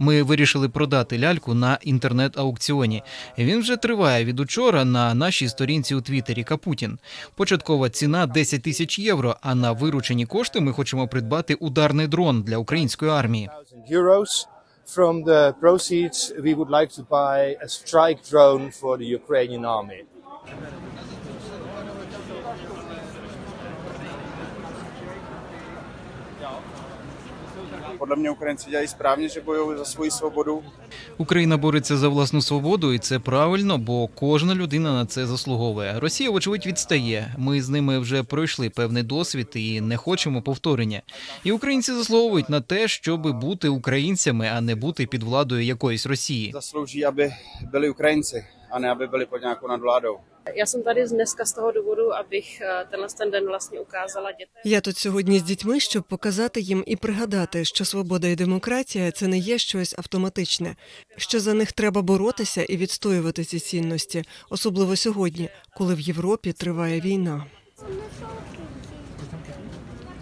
Ми вирішили продати ляльку на інтернет-аукціоні. Він вже триває від учора на нашій сторінці у Твіттері Капутін. Початкова ціна 10 тисяч євро. А на виручені кошти ми хочемо придбати ударний дрон для української армії. From the proceeds, we would like to buy a strike drone for the Ukrainian army. Podle mě Ukrajinci dělají správně, že bojují za svoji svobodu. Україна бореться за власну свободу, і це правильно, бо кожна людина на це заслуговує. Росія, вочевидь, відстає. Ми з ними вже пройшли певний досвід і не хочемо повторення. І українці заслуговують на те, щоб бути українцями, а не бути під владою якоїсь Росії. Zaslouží, aby byli Ukrajinci a ne aby byli pod nějakou nadvládou. Já jsem tady dneska z toho důvodu, abych eh, tenhle ten den vlastně ukázala dětem. Я тут сьогодні з дітьми, щоб показати їм і пригадати, що свобода і демократія це не є щось автоматичне, що за них треба боротися і відстоювати ці цінності, особливо сьогодні, коли в Європі триває війна.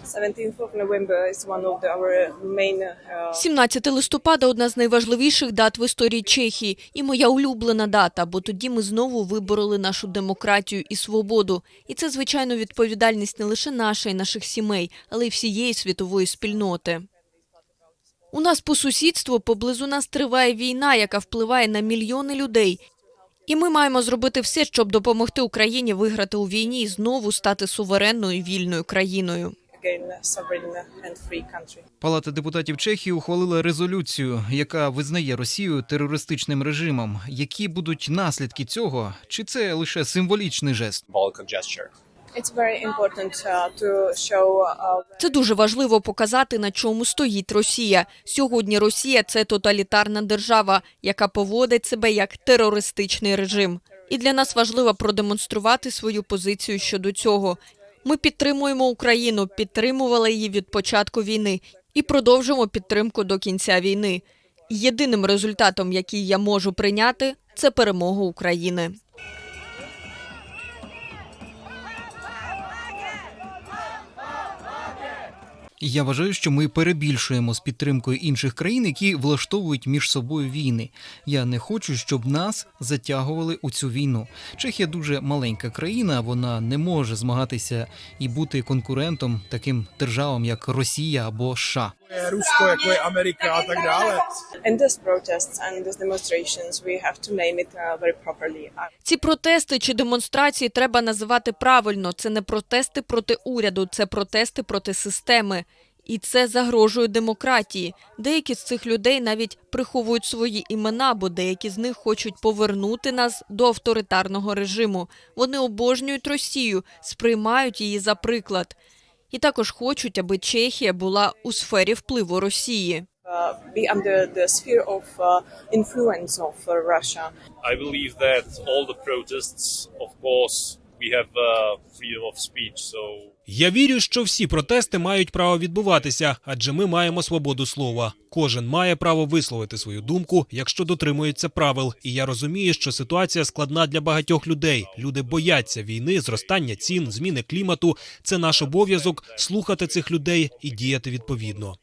17th of November is one of the, our main uh, 17 листопада одна з найважливіших дат в історії Чехії і моя улюблена дата, бо тоді ми знову вибороли нашу демократію і свободу. І це, звичайно, відповідальність не лише наша і наших сімей, але й всієї світової спільноти. У нас по сусідству поблизу нас триває війна, яка впливає на мільйони людей. І ми маємо зробити все, щоб допомогти Україні виграти у війні і знову стати суверенною вільною країною. Палата депутатів Чехії ухвалила резолюцію, яка визнає Росію терористичним режимом. Які будуть наслідки цього? Чи це лише символічний жест? Uh, uh, Це дуже важливо показати, на чому стоїть Росія. Сьогодні Росія це тоталітарна держава, яка поводить себе як терористичний режим. І для нас важливо продемонструвати свою позицію щодо цього. Ми підтримуємо Україну, підтримували її від початку війни і продовжимо підтримку до кінця війни. Єдиним результатом, який я можу прийняти, це перемога України. Я вважаю, що ми перебільшуємо з підтримкою інших країн, які влаштовують між собою війни. Я не хочу, щоб нас затягували у цю війну. Чехія дуже маленька країна, вона не може змагатися і бути конкурентом таким державам, як Росія або США. Je Rusko, jako je Amerika a tak dále. in these protests and these demonstrations we have to name it uh, very properly. Ці протести чи демонстрації треба називати правильно. Це не протести проти уряду, це протести проти системи. І це загрожує демократії. Деякі з цих людей навіть приховують свої імена, бо деякі з них хочуть повернути нас до авторитарного режиму. Вони обожнюють Росію, сприймають її за приклад. І також хочуть, аби Чехія була у сфері впливу Росії. uh, uh, uh. I believe that all the protests, of course, we have uh, freedom of speech, so Я вірю, що всі протести мають право відбуватися, адже ми маємо свободу слова. Кожен має право висловити свою думку, якщо дотримується правил. І я розумію, що ситуація складна для багатьох людей. Люди бояться війни, зростання цін, зміни клімату. Це наш обов'язок слухати цих людей і діяти відповідно.